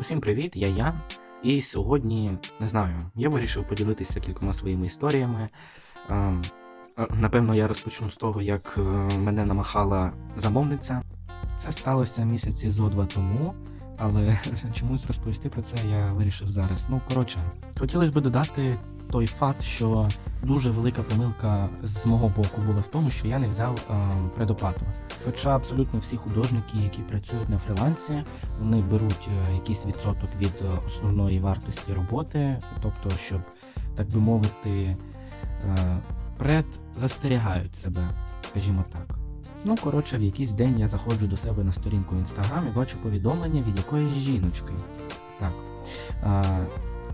Усім привіт, я Ян. І сьогодні, не знаю, я вирішив поділитися кількома своїми історіями. Ем, е, Напевно, я розпочну з того, як е, мене намахала замовниця. Це сталося місяці зо два тому, але чомусь розповісти про це я вирішив зараз. Ну, коротше, хотілося б додати той факт, що дуже велика помилка з мого боку була в тому, що я не взяв ем, предоплату. Хоча абсолютно всі художники, які працюють на фрилансі, вони беруть е, якийсь відсоток від е, основної вартості роботи, тобто, щоб, так би мовити, е, пред застерігають себе, скажімо так. Ну, коротше, в якийсь день я заходжу до себе на сторінку інстаграм і бачу повідомлення від якоїсь жіночки. Так.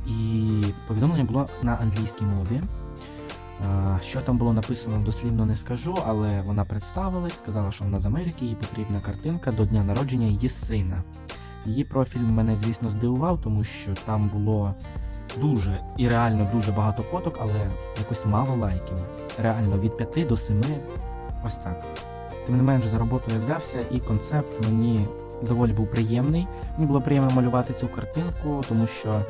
І повідомлення було на англійській мові. Що там було написано, дослівно не скажу, але вона представилась, сказала, що вона з Америки, їй потрібна картинка до дня народження її сина. Її профіль мене, звісно, здивував, тому що там було дуже і реально дуже багато фоток, але якось мало лайків. Реально від 5 до 7, ось так. Тим не менш, за роботу я взявся, і концепт мені доволі був приємний. Мені було приємно малювати цю картинку, тому що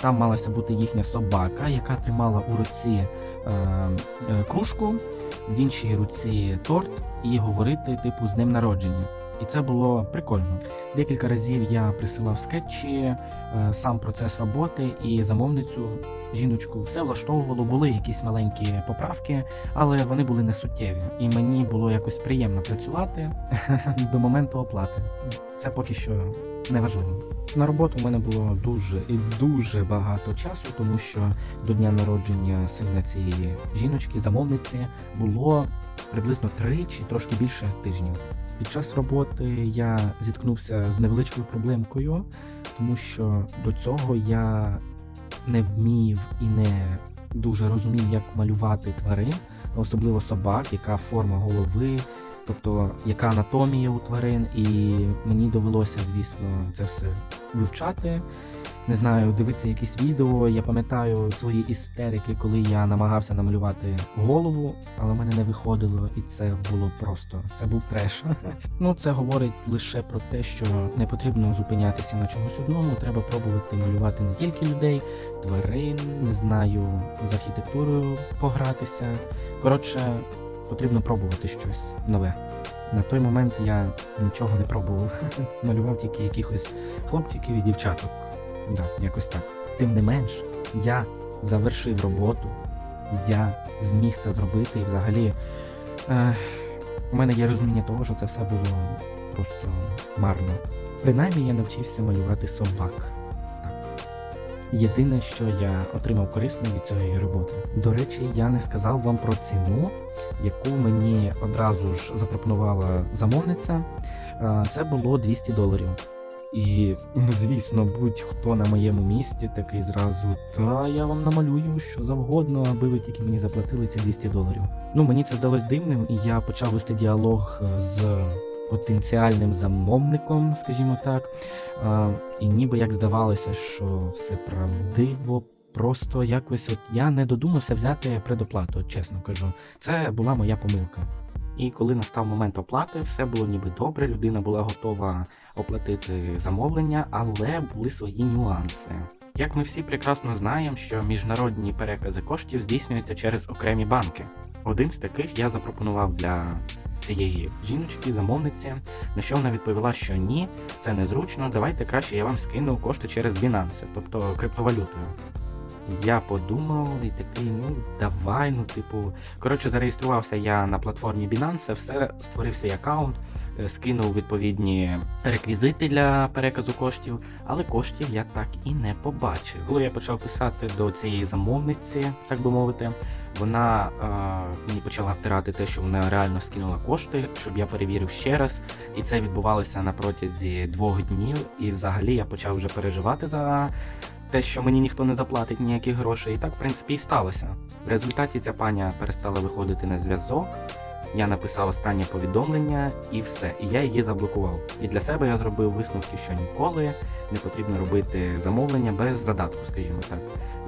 там малася бути їхня собака, яка тримала у руці е, е, кружку, в іншій руці торт, і говорити, типу, з днем народження. І це було прикольно. Декілька разів я присилав скетчі, е, сам процес роботи і замовницю, жіночку, все влаштовувало, були якісь маленькі поправки, але вони були не суттєві. І мені було якось приємно працювати до моменту оплати. Це поки що не важливо. На роботу в мене було дуже і дуже багато часу, тому що до дня народження сина цієї жіночки, замовниці, було приблизно три чи трошки більше тижнів. Під час роботи я зіткнувся з невеличкою проблемкою, тому що до цього я не вмів і не дуже розумів, як малювати тварин, особливо собак, яка форма голови, тобто яка анатомія у тварин, і мені довелося, звісно, це все вивчати. Не знаю, дивитися якісь відео. Я пам'ятаю свої істерики, коли я намагався намалювати голову, але в мене не виходило, і це було просто це був треш. Ну це говорить лише про те, що не потрібно зупинятися на чомусь одному. Треба пробувати малювати не тільки людей, тварин, не знаю, з архітектурою погратися. Коротше, потрібно пробувати щось нове. На той момент я нічого не пробував. Малював тільки якихось хлопчиків і дівчаток. Да, якось так. Тим не менш, я завершив роботу, я зміг це зробити і взагалі. Е, у мене є розуміння того, що це все було просто марно. Принаймні я навчився малювати собак. Єдине, що я отримав корисне від цієї роботи. До речі, я не сказав вам про ціну, яку мені одразу ж запропонувала замовниця. Е, Це було 200 доларів. І, ну, звісно, будь-хто на моєму місці такий зразу, та я вам намалюю що завгодно, аби ви тільки мені заплатили ці 200 доларів. Ну, мені це здалось дивним, і я почав вести діалог е, з потенціальним замовником, скажімо так. І ніби як здавалося, що все правдиво. Просто якось от я не додумався взяти предоплату, от чесно кажу. Це була моя помилка. І коли настав момент оплати, все було ніби добре, людина була готова оплатити замовлення, але були свої нюанси. Як ми всі прекрасно знаємо, що міжнародні перекази коштів здійснюються через окремі банки. Один з таких я запропонував для цієї жіночки, замовниці, на що вона відповіла, що ні, це незручно, давайте краще я вам скину кошти через Binance, тобто криптовалютою. Я подумав і такий, ну давай, ну типу. Коротше, зареєструвався я на платформі Binance, все створив свій аккаунт, е, скинув відповідні реквізити для переказу коштів, але коштів я так і не побачив. Коли я почав писати до цієї замовниці, так би мовити, вона е, мені почала втирати те, що вона реально скинула кошти, щоб я перевірив ще раз. І це відбувалося на протязі двох днів. І взагалі я почав вже переживати за те, що мені ніхто не заплатить ніяких грошей, і так, в принципі, і сталося. В результаті ця паня перестала виходити на зв'язок. Я написав останнє повідомлення і все. І я її заблокував. І для себе я зробив висновки, що ніколи не потрібно робити замовлення без задатку, скажімо так.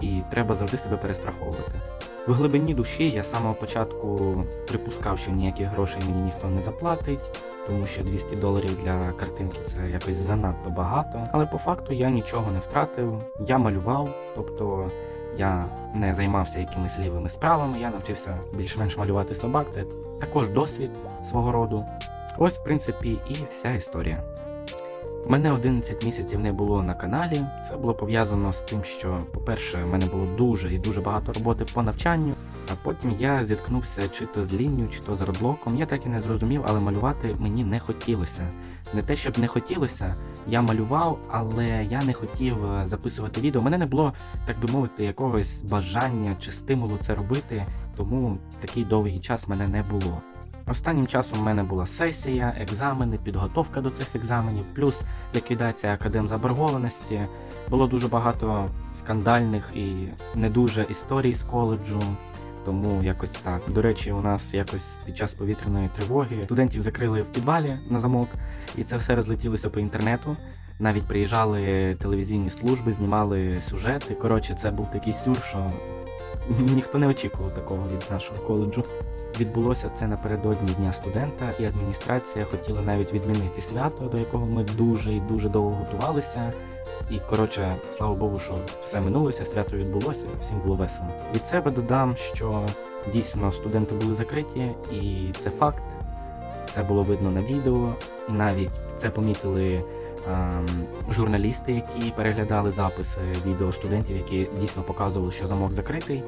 І треба завжди себе перестраховувати. В глибині душі я з самого початку припускав, що ніяких грошей мені ніхто не заплатить, тому що 200 доларів для картинки це якось занадто багато. Але по факту я нічого не втратив. Я малював, тобто я не займався якимись лівими справами, я навчився більш-менш малювати собак. Це також досвід свого роду. Ось, в принципі, і вся історія. Мене 11 місяців не було на каналі. Це було пов'язано з тим, що, по-перше, в мене було дуже і дуже багато роботи по навчанню, а потім я зіткнувся чи то з лінію, чи то з родлоком. Я так і не зрозумів, але малювати мені не хотілося. Не те, щоб не хотілося, я малював, але я не хотів е, записувати відео. У мене не було, так би мовити, якогось бажання чи стимулу це робити, тому такий довгий час мене не було. Останнім часом в мене була сесія, екзамени, підготовка до цих екзаменів, плюс ліквідація академзаборгованості. Було дуже багато скандальних і не дуже історій з коледжу. Тому якось так. До речі, у нас якось під час повітряної тривоги студентів закрили в підвалі на замок, і це все розлетілося по інтернету. Навіть приїжджали телевізійні служби, знімали сюжети. Коротше, це був такий сюр, що ніхто не очікував такого від нашого коледжу. Відбулося це напередодні Дня студента, і адміністрація хотіла навіть відмінити свято, до якого ми дуже і дуже довго готувалися. І коротше, слава Богу, що все минулося, свято відбулося, всім було весело. Від себе додам, що дійсно студенти були закриті, і це факт. Це було видно на відео, і навіть це помітили журналісти, які переглядали записи відео студентів, які дійсно показували, що замок закритий.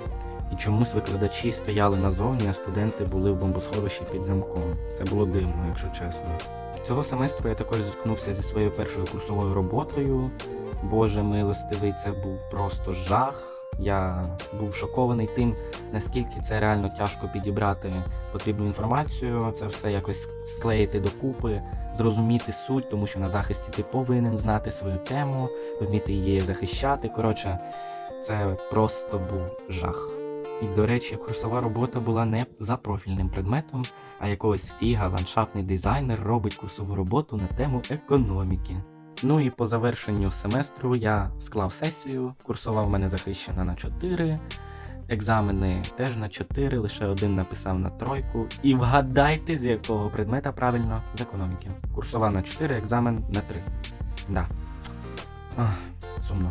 І чомусь викладачі стояли назовні, а студенти були в бомбосховищі під замком. Це було дивно, якщо чесно. Цього семестру я також зіткнувся зі своєю першою курсовою роботою. Боже милостивий, це був просто жах. Я був шокований тим, наскільки це реально тяжко підібрати потрібну інформацію, це все якось склеїти докупи, зрозуміти суть, тому що на захисті ти повинен знати свою тему, вміти її захищати. Коротше, це просто був жах. І, до речі, курсова робота була не за профільним предметом, а якогось фіга, ландшафтний дизайнер робить курсову роботу на тему економіки. Ну і по завершенню семестру я склав сесію, курсова в мене захищена на 4, екзамени теж на 4, лише один написав на тройку. І вгадайте, з якого предмета правильно з економіки. Курсова на 4, екзамен на 3. Да. Ах, сумно.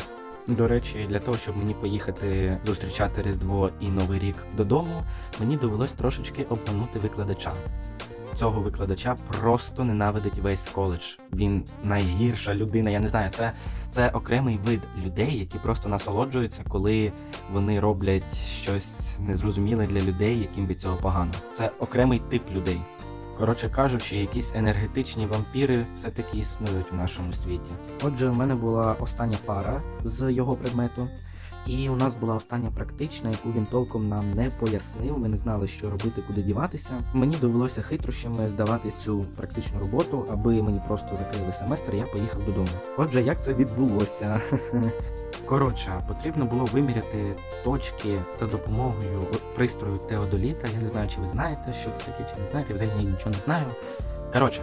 До речі, для того, щоб мені поїхати зустрічати Різдво і Новий рік додому, мені довелось трошечки обманути викладача. Цього викладача просто ненавидить весь коледж. Він найгірша людина. Я не знаю, це, це окремий вид людей, які просто насолоджуються, коли вони роблять щось незрозуміле для людей, яким від цього погано. Це окремий тип людей. Коротше кажучи, якісь енергетичні вампіри все-таки існують у нашому світі. Отже, у мене була остання пара з його предмету, і у нас була остання практична, яку він толком нам не пояснив. Ми не знали, що робити, куди діватися. Мені довелося хитрощами здавати цю практичну роботу, аби мені просто закрили семестр, я поїхав додому. Отже, як це відбулося? Коротше, потрібно було виміряти точки за допомогою пристрою Теодоліта. Я не знаю, чи ви знаєте, що це таке, чи не знаєте, взагалі нічого не знаю. Коротше,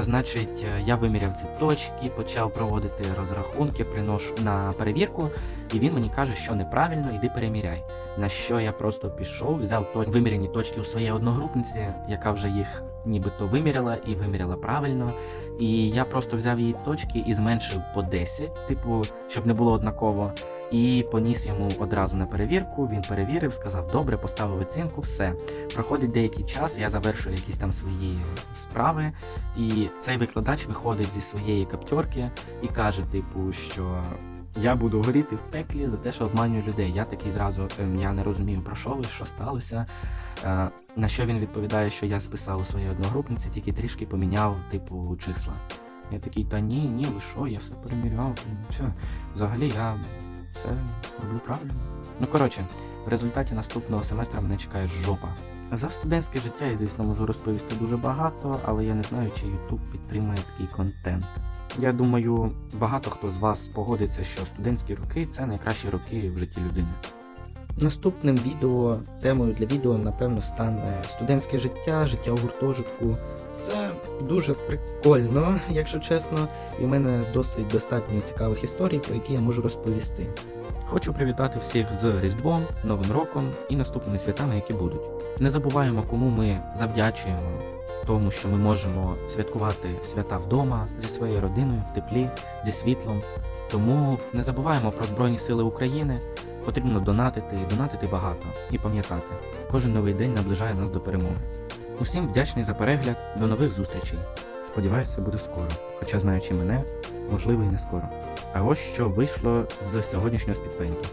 значить, я виміряв ці точки, почав проводити розрахунки, приношу на перевірку, і він мені каже, що неправильно, іди переміряй. На що я просто пішов, взяв то виміряні точки у своєї одногрупниці, яка вже їх нібито виміряла і виміряла правильно. І я просто взяв її точки і зменшив по 10, типу, щоб не було однаково. І поніс йому одразу на перевірку. Він перевірив, сказав, добре, поставив оцінку, все. Проходить деякий час, я завершую якісь там свої справи. І цей викладач виходить зі своєї каптьорки і каже, типу, що я буду горіти в пеклі за те, що обманюю людей. Я такий зразу ем, я не розумію, про що ви, що сталося. Е, на що він відповідає, що я списав у своїй одногрупниці, тільки трішки поміняв, типу, числа. Я такий, та ні, ні, ви що, я все переміряв. Все. Взагалі я все роблю правильно. Ну коротше, в результаті наступного семестра мене чекає жопа. За студентське життя я, звісно, можу розповісти дуже багато, але я не знаю, чи YouTube підтримує такий контент. Я думаю, багато хто з вас погодиться, що студентські роки це найкращі роки в житті людини. Наступним відео, темою для відео, напевно, стане студентське життя, життя у гуртожитку. Це дуже прикольно, якщо чесно, і в мене досить достатньо цікавих історій, про які я можу розповісти. Хочу привітати всіх з Різдвом, Новим роком і наступними святами, які будуть. Не забуваємо, кому ми завдячуємо тому, що ми можемо святкувати свята вдома зі своєю родиною в теплі, зі світлом. Тому не забуваємо про Збройні Сили України. Потрібно донатити донатити багато і пам'ятати, кожен новий день наближає нас до перемоги. Усім вдячний за перегляд, до нових зустрічей. Сподіваюся, буде скоро. Хоча, знаючи мене, можливо і не скоро. А ось що вийшло з сьогоднішнього спідпейнту.